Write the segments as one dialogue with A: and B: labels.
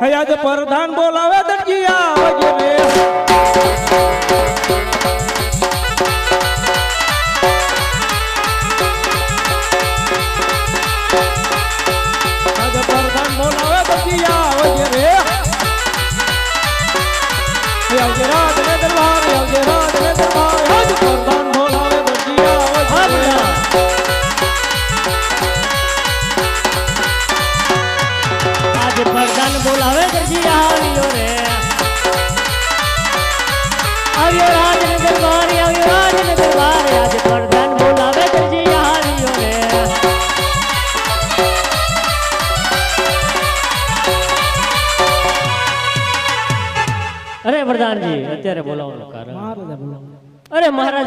A: હે આજે પ્રધાન બોલાવે દરજીયા વગેરે. આજે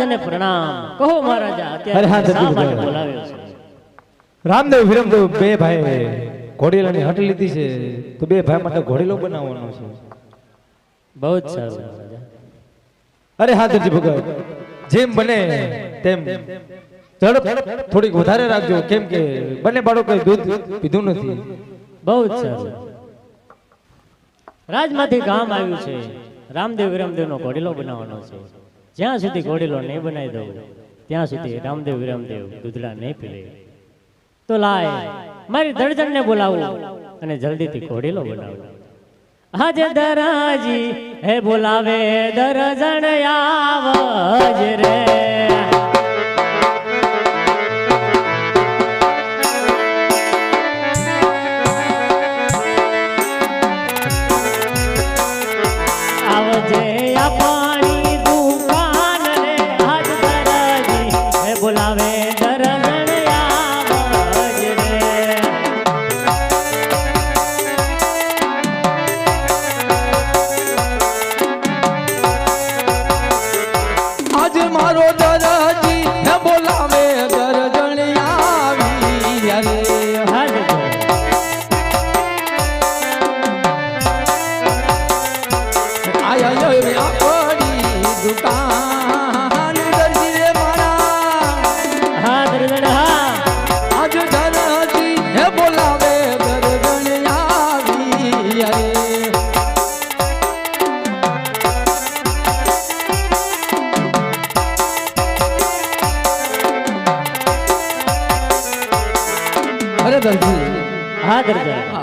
B: મહારાજાને પ્રણામ. કહો મહારાજા અત્યારે શા માટે બોલાવ્યો છે.
C: રામદેવ વિરમદેવ બે ભાઈ ઘોડીલાની હટ લીધી છે. તો બે ભાઈ માટે ઘોડીલો બનાવવાનો છે.
B: બહુ જ સારું
C: અરે હા દરજી ભગત જેમ બને તેમ. ઝડપ થોડીક વધારે રાખજો. કેમ કે બંને બાળકોએ દૂધ પીધું નથી.
B: બહુ જ સારું. રાજમાંથી ગામ આવ્યું છે. રામદેવ વિરમદેવનો ઘોડીલો બનાવવાનો છે. જ્યાં સુધી ઘોડીલો નહીં બનાવી દઉં, ત્યાં સુધી રામદેવ વિરમદેવ દૂધડા નહીં પીવે. તો લાય, મારી દર્જનને બોલાવું અને જલ્દીથી ઘોડીલો બોલાવું આજે દરાજી હે બોલાવે, દરજણ આવજ રે.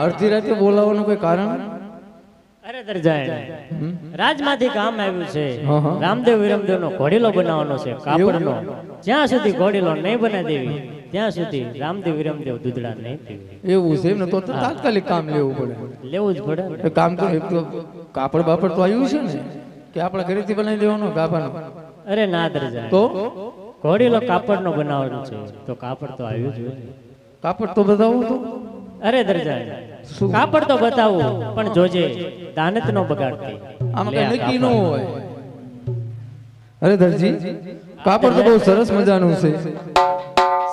A: અડધી રાતે બોલાવવાનું કોઈ કારણ?
B: અરે દરજણ રાજમાંથી કામ આવ્યું છે. રામદેવ વિરમદેવનો ઘોડીલો બનાવવાનો છે કાપડનો. જ્યાં સુધી ઘોડીલો નહીં બનાવી દેવી ત્યાં સુધી રામદેવ વિરમદેવ દૂધડા નહીં પીવે.
A: એવું છે તો તાત્કાલિક કામ લેવું પડે.
B: લેવું જ પડે.
A: કામ તો એક તો કાપડ બાપડ તો આવ્યું છે ને કે આપણે ઘરેથી બનાવી દેવાનો કાપડ
B: અરે ના દરજાય
A: તો?
B: ઘોડીલો કાપડનો બનાવવાનો છે તો કાપડ તો આવ્યું જ
A: કાપડ તો બતાવો તો.
B: અરે દરજણ કાપડ તો બતાવું પણ જોજે દાનત નો બગાડ
A: આમ કઈ નક્કી ન હોય. અરે દરજી કાપડ તો બહુ સરસ મજાનું છે.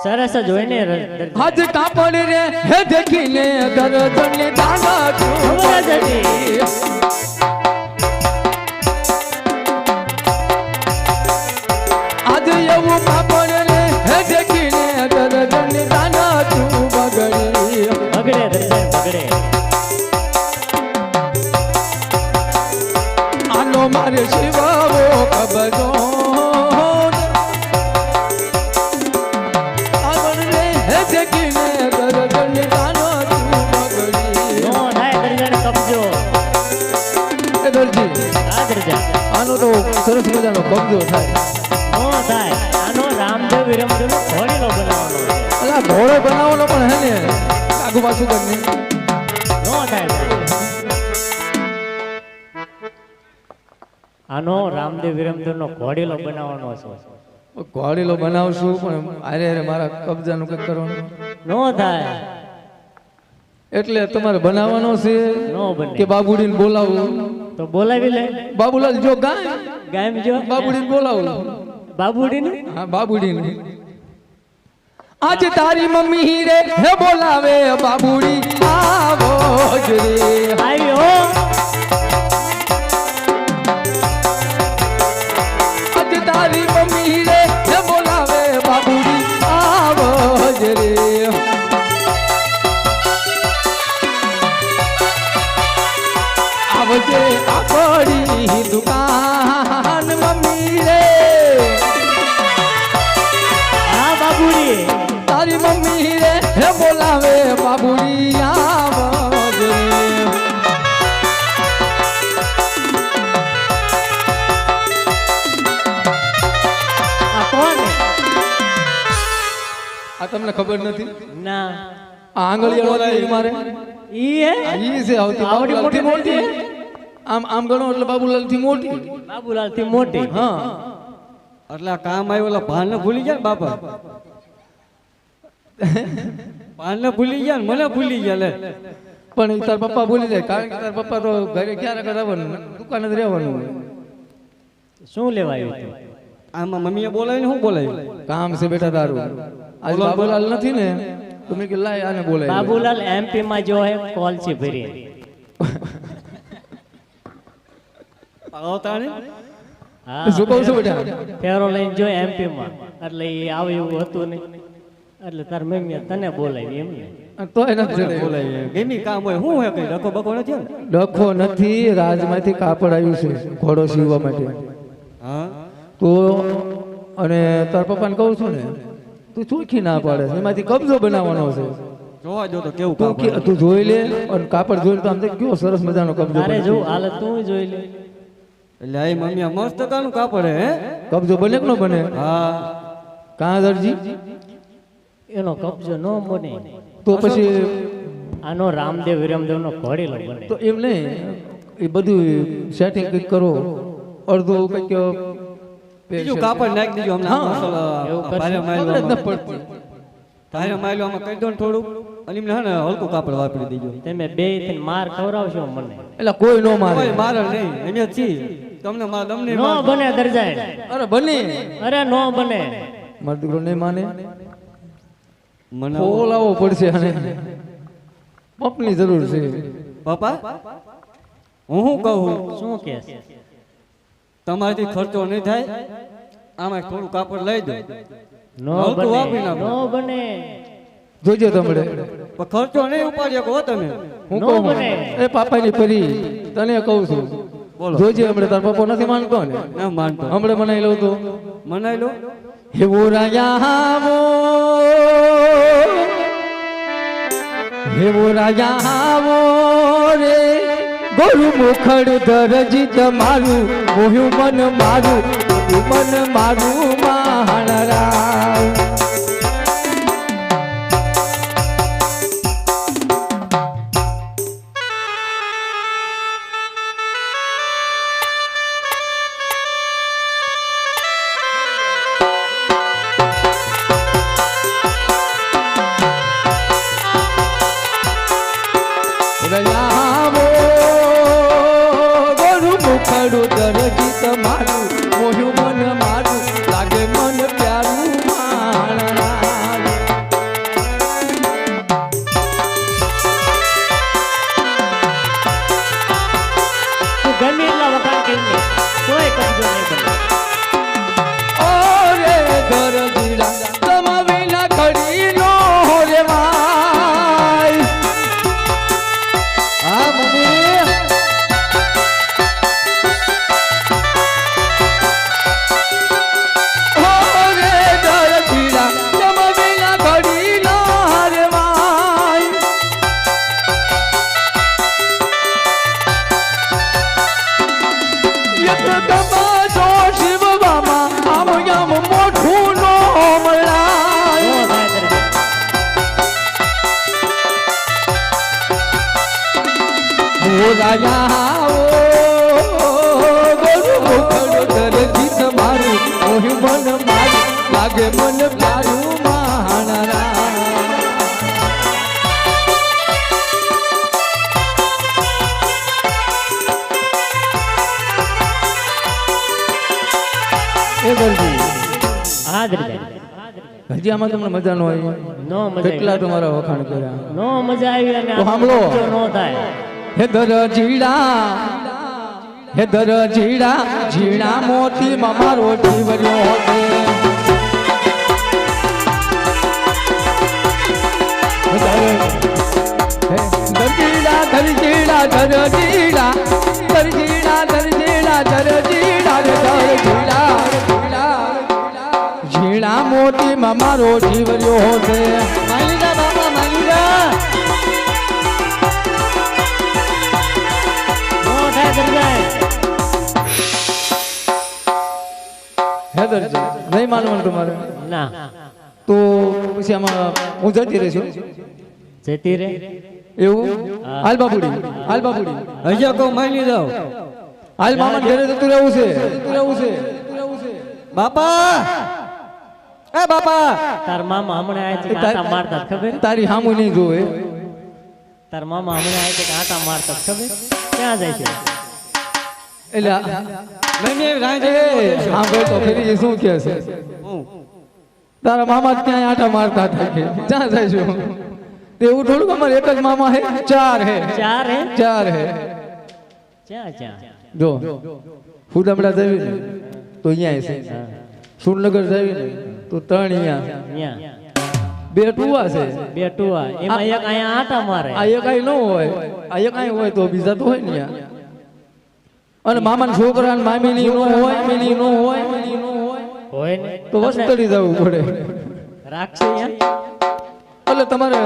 B: સરસ જ હોય ને ર-
A: કાપડ રે હે દેખીને દરજની દાના દરજી આનો તો સરસ મજાનો કબજો થાય.
B: નો થાય. આનો રામદેવ વિરમદેવ ઘોડીલો બનાવવાનો છે
A: અલા ઘોડો બનાવવાનો પણ હે ને? આગુ પાછું કરીને
B: નો. થાય આનો રામદેવ વિરમદેવ ઘોડીલો બનાવવાનો છે.
A: ઘોડીલો બનાવશું પણ અરે અરે મારા કબજાનું કંઈક કરવાનું.
B: નો થાય.
A: એટલે તમારે બનાવવાનો છે કે બાબુડીને બોલાવું?
B: તો બોલાવી લે.
A: બાબુલાલ જો ગાય?
B: ગાયમ જો.
A: બાબુડીને બોલાવું.
B: બાબુડીને?
A: હા બાબુડીને. આજ તારી મમ્મી રે હે બોલાવે બાબુડી. આવો જ રે.
B: આવ્યો
A: ખબર નથી?
B: ના.
A: આ આંગળીયાળો છે મારે?
B: ઈ હે?
A: ઈ છે આવતી
B: આવડી મોટી મોટી
A: આમ આમ ગણો એટલે બાબુલાલથી મોટી.
B: બાબુલાલથી મોટી.
A: હા.
D: એટલે આ કામ આવ્યું એટલે ભાન ભૂલી ગયા ને બાપા? ભાન ભૂલી ગયા ને મને ભૂલી ગયા લે.
A: પણ તાર પપ્પા ભૂલી જાય કારણ કે તાર પપ્પા તો ઘરે ક્યારે રહેવાનું દુકાને જ રહેવાનું
B: શું લેવાયું આવ્યું
D: આમાં મમ્મીએ બોલાવીને શું બોલાવ્યું
A: કામ છે બેટા તારું. આજ બાબુલાલ નથી ને? તો મેં કે લાય આને બોલાય?
B: બાબુલાલ એમપી માં જો હે કોલ છે ભરી.
D: આવતા
B: હા.
A: શું કહું છું બેટા?
B: ફેરો લઈને જો એમપી માં. એટલે એ આવે એવું હતું નહીં. એટલે તાર મમ્મીએ તને બોલાવી એમ ને.
A: તોય નથી જડે.
D: બોલાવી ગેમી કામ હોય. હું હે કઈ? ડખો બકો નથી
A: ડખો નથી. રાજમાંથી કાપડ આવ્યું છે. ઘોડો સીવવા માટે.
D: હા.
A: તો અને તાર પપ્પાને કહું છું ને તું ચોખી ના પાડે છે. એમાંથી કબજો બનાવવાનો છે.
D: જોવા જો તો કેવું
A: તું તું જોઈ લે અને કાપડ જોઈને તો આમ તો કેવો સરસ મજાનો કબજો
B: જો હાલત તું જોઈ લે.
D: એટલે આઈ મમ્મી મસ્ત કાનું કાપડ હે
A: કબજો બને કે ન બને?
D: હા.
A: કાંદરજી
B: એનો કબજો ન બને.
A: તો પછી
B: આનો રામદેવ વિરમદેવ નો ઘોડેલો બને.
A: તો એમ નહીં એ બધું સેટિંગ કંઈક કરો. અડધો કંઈક
D: બીજું કાપડ નાખી દીધું હમણાં. ભારે માયલું આમાં. કહી દો ને થોડુંક. અને એમને હે ને હલકું કાપડ વાપરી દીજો.
B: તમે બે થઈને માર ખવડાવશો મને.
A: એટલે કોઈ નો મારે.
D: કોઈ મારે નહીં. અમે જ છીએ. તમને માર તમને
B: નો બને દરજાય
A: અરે બને.
B: અરે નો બને.
A: મારો દીકરો નહીં માને?
D: મને
A: બોલાવવો પડશે અને પંપની જરૂર છે.
D: પપ્પા? હું શું કહું?
B: શું કે
D: તમારાથી ખર્ચો નહીં થાય આમાં થોડું કાપડ લઈ દો.
B: નો બને નો બને.
A: જોજો તમને.
D: પણ ખર્ચો નહીં ઉપાડી શકો તમે?
A: હું કહું. એ પાપાની પરી. તને કહું છું.
D: બોલો.
A: જોજે હમણાં તાર પપ્પો નથી માનતો ને?
D: ના માનતો.
A: હમણાં બનાવી લઉં તો?
D: મનાઈ લો.
A: હેવો રાજાવો હેવો રાજાવો ગોરુ મુખડ ધરજી તમારું મોહ્યું મન મારું મન મારું માણરાવ હજી આમાં તમને મજા ન આવી?
B: નો મજા
A: કેટલા તમારા વખાણ કર્યા?
B: નો મજા આવી અને
A: તો સાંભળો.
B: નો થાય.
A: હે દર જીડા હે દર જીડા જીણા મોતી મારો જીવર્યો છે ધરજીડા ધરજીડા ધરજીડા ધરજીડા દર જીડા
E: માં મારો જીવ રહ્યો છે.
D: માની જા માની
A: નહીં માનવાનું તમારે?
B: ના.
A: તો પછી આમાં હું જતી રહીશું
B: જતી રે
A: એવું? હાલ બાપુડી હાલ બાપુડી.
D: હજી કહું માની જાઓ.
A: હાલ મામા ઘરે જતું રહેવું છે રહેવું છે.
D: બાપા! એ બાપા!
B: તાર મામા હમણાં આયા છે કાંટા મારતા ખબર?
A: તારી હામુ નહીં જોવે.
B: તાર મામા હમણાં આયા છે કે આટા મારતા ખબર? ક્યાં જાય છે?
A: એટલે આ- રાંજે હા ભાઈ તો ફરી શું કહે છે? તારા મામા જ ક્યાંય આટા મારતા હતા કે? ક્યાં જાય છે? તે એવું થોડુંક અમારે એક જ મામા હે? ચાર હે.
B: ચાર હે?
A: ચાર હે.
B: ક્યાં ક્યાં
A: જો ફૂડામડા જવી ને તો અહીંયા છે. સુરનગર જવી ને તો ત્રણ અહીંયા
B: અહીંયા
A: બે ટુવા છે.
B: બે ટુવા એમાં એક અહીંયા આટા મારે.
A: આ એક ન હોય. આ એક આઈ હોય તો બીજા તો હોય ને અને મામાના છોકરા મામીની નો હોય મીની નો હોય. મીની નો હોય
B: હોય ને?
A: તો વસ્તડી જવું પડે.
B: રાખશે
A: એટલે તમારે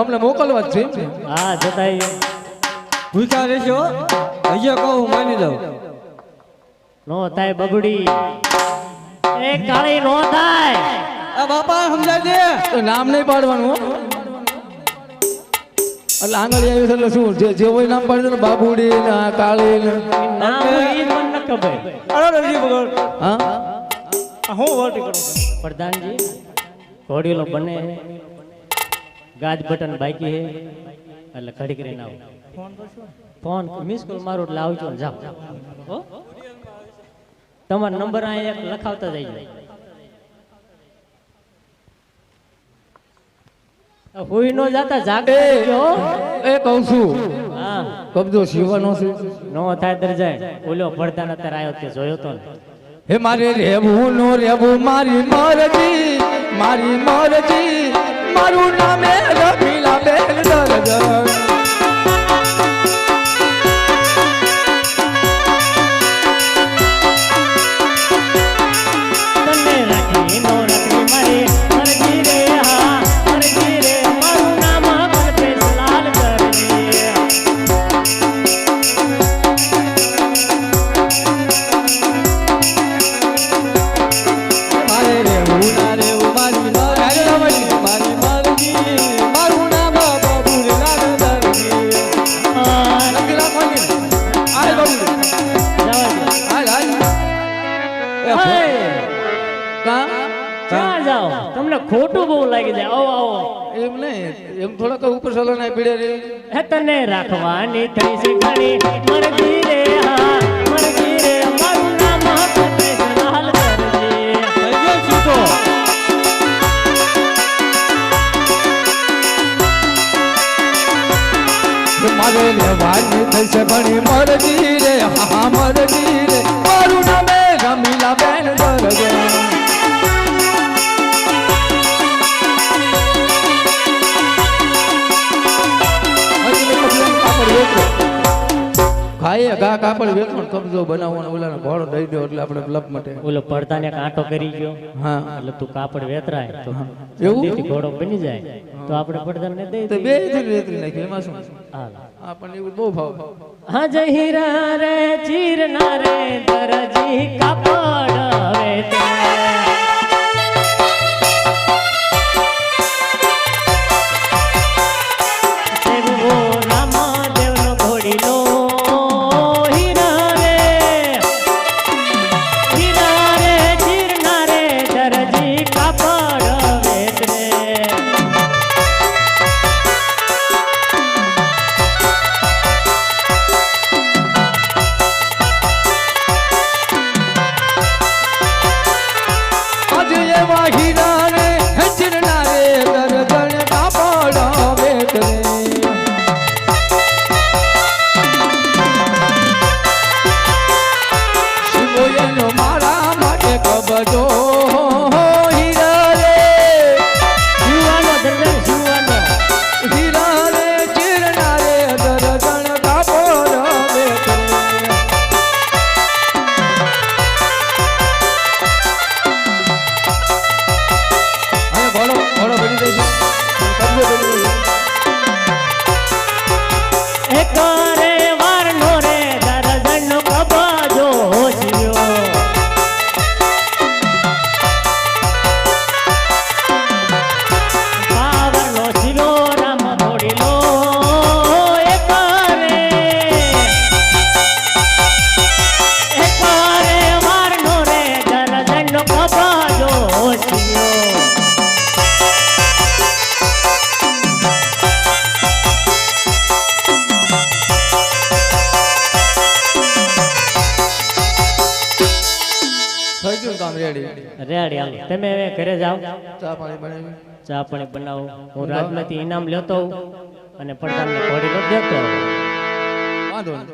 A: અમને મોકલવા જ છે?
B: હા જતા
D: ભૂખ્યા રહેશો? અહીંયા કહું માની દઉં
B: નો થાય બબડી. એ કાળી નો થાય.
D: આ બાપા સમજાય દે
A: નામ નહીં પાડવાનું એટલે આંગળી આવ્યું એટલે શું જે જે હોય નામ પાડી દે ને બાબુડી ને આ કાળી ને.
B: નામ હોય મને ન ખબર.
D: અરે રજી બગડ
A: હા?
D: હું વર્ટી કરું
B: પ્રધાનજી ઘોડીલો બને. ગાજ બટન બાકી હે. એટલે ઘડી કરીને આવો. ફોન મિસ કોલ મારો એટલે આવજો જાઓ. હો? તમારો નંબર અહીંયા એક લખાવતા જઈએ હુઈ નો જાતા જાગતા
A: એ. કહું છું.
B: હા.
A: કબજો સીવવાનો છે.
B: નો થાય જાય. ઓલો પડદાન અત્યારે આવ્યો તે જોયો તો
A: હે મારે રહેવું નો રેવું મારી મરજી મારી મરજી. મારું નામે રમીલા બેન દરજ
B: ક્યાં જાઓ તમને ખોટું બહુ લાગી જાય આવો આવો.
A: એમ નહીં. એમ થોડાક ઉપર સલાના પીડે રે.
B: હે તને રાખવાની થઈ છે ઘણી. મરજી રે હા. મરજી રે. મારું નામ કરજે
D: થઈ ગયો
A: મારે લેવાની થશે ભણી. મરજી રે હા મરજી રે. મારું નામે રમીલા બેન દરજ ખાઈએ ઘા કાપડ વેચવાનો કબજો બનાવવાનો ઓલાને ભાડો દઈ દો એટલે આપણે લપ માટે.
B: ઓલો પડદાને કાંટો કરી ગયો
A: હા.
B: એટલે તું કાપડ વેતરાય તો
A: એવું?
B: ઘોડો બની જાય. તો આપણે પડદાને દઈ
A: તો બેથી વેતરી નાખી એમાં શું?
B: હા
A: આપણને એવું બહુ ભાવ.
B: હા જહીરા રે ચીરના રે દરજી કાપડ વેતે
A: રેડી.
B: રેડી હાલો. તમે હવે ઘરે જાઓ.
A: ચા પાણી બનાવી.
B: ચા પાણી બનાવો. હું રાજમાંથી ઇનામ લેતો અને પણ તમને ઘોડીલો દેતો
A: વાંધો નહીં.